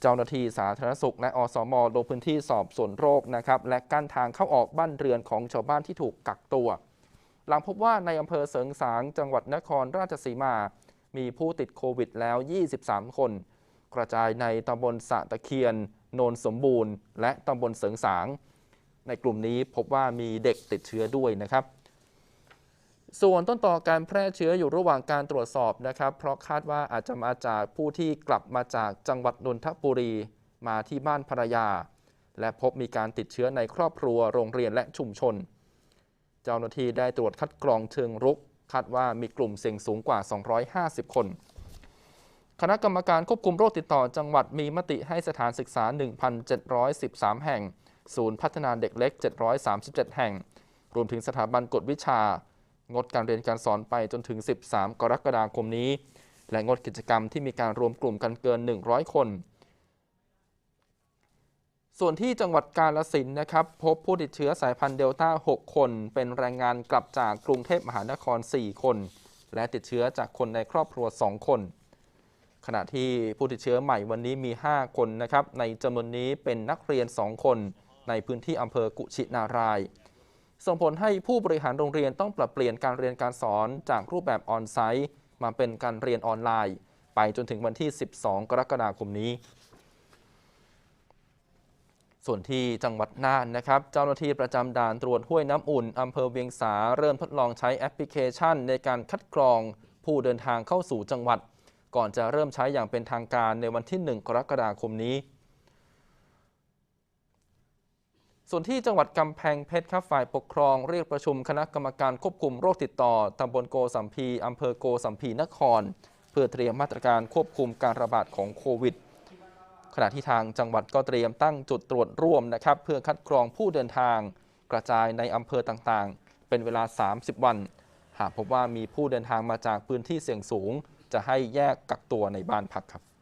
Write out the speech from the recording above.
เจ้าหน้าที่สาธารณสุข และอสมลงพื้นที่สอบสวนโรคนะครับและกั้นทางเข้าออกบ้านเรือนของชาวบ้านที่ถูกกักตัว หลังพบว่าในอำเภอเสริงสาง จังหวัดนครราชสีมา มีผู้ติดโควิดแล้ว 23 คน กระจายในตำบลสะตะเคียน โนนสมบูรณ์ และตำบลเสริงสาง ในกลุ่มนี้พบว่ามีเด็กติดเชื้อด้วยนะครับ ส่วนต้นต่อการแพร่เชื้ออยู่ระหว่างการตรวจสอบนะครับ เพราะคาดว่าอาจจะมาจากผู้ที่กลับมาจากจังหวัดนนทบุรี มาที่บ้านภรรยา และพบมีการติดเชื้อในครอบครัวโรงเรียนและชุมชน เจ้าหน้าที่ได้ตรวจคัดกรองเชิงรุกคาดว่ามีกลุ่มเสี่ยงสูงกว่า 250 คน คณะกรรมการควบคุมโรคติดต่อจังหวัดมีมติให้สถานศึกษา 1,713 แห่ง ศูนย์พัฒนาเด็กเล็ก 737 แห่ง รวมถึงสถาบันกฎวิชา งดการเรียนการสอนไปจนถึง 13 กรกฎาคมนี้ และงดกิจกรรมที่มีการรวมกลุ่มกันเกิน 100 คน ส่วนที่จังหวัดกาลสินนะครับ พบผู้ติดเชื้อสายพันธุ์เดลต้า 6 คน เป็นแรงงานกลับจากกรุงเทพมหานคร 4 คน และติดเชื้อจากคนในครอบครัว 2 คน ขณะที่ผู้ติดเชื้อใหม่วันนี้มี 5 คนนะครับ ในจำนวนนี้เป็นนักเรียน 2 คน ในพื้นที่อำเภอกุชินาราย ส่งผลให้ผู้บริหารโรงเรียนต้องปรับเปลี่ยนการเรียนการสอนจากรูปแบบออนไซต์มาเป็นการเรียนออนไลน์ ไปจนถึงวันที่ 12 กรกฎาคมนี้ ส่วนที่จังหวัดน่านนะครับ เจ้าหน้าที่ประจำด่านตรวจห้วยน้ำอุ่นอำเภอเวียงสาเริ่มทดลองใช้แอปพลิเคชัน ในการคัดกรองผู้เดินทางเข้าสู่จังหวัด ก่อนจะเริ่มใช้อย่างเป็นทางการในวันที่ 1 กรกฎาคมนี้ ส่วนที่จังหวัดกำแพงเพชรครับฝ่ายปกครองเรียกประชุมคณะกรรมการควบคุมโรคติดต่อตำบลโกสัมพีอำเภอโกสัมพีนคร เพื่อเตรียมมาตรการควบคุมการระบาดของโควิด ขณะที่ทางจังหวัดก็เตรียมตั้งจุดตรวจร่วมนะครับเพื่อคัดกรองผู้เดินทาง กระจายในอำเภอต่างๆ เป็นเวลา 30 วัน หากพบว่ามีผู้เดินทางมาจากพื้นที่เสี่ยงสูง จะให้แยกกักตัวในบ้านพักครับ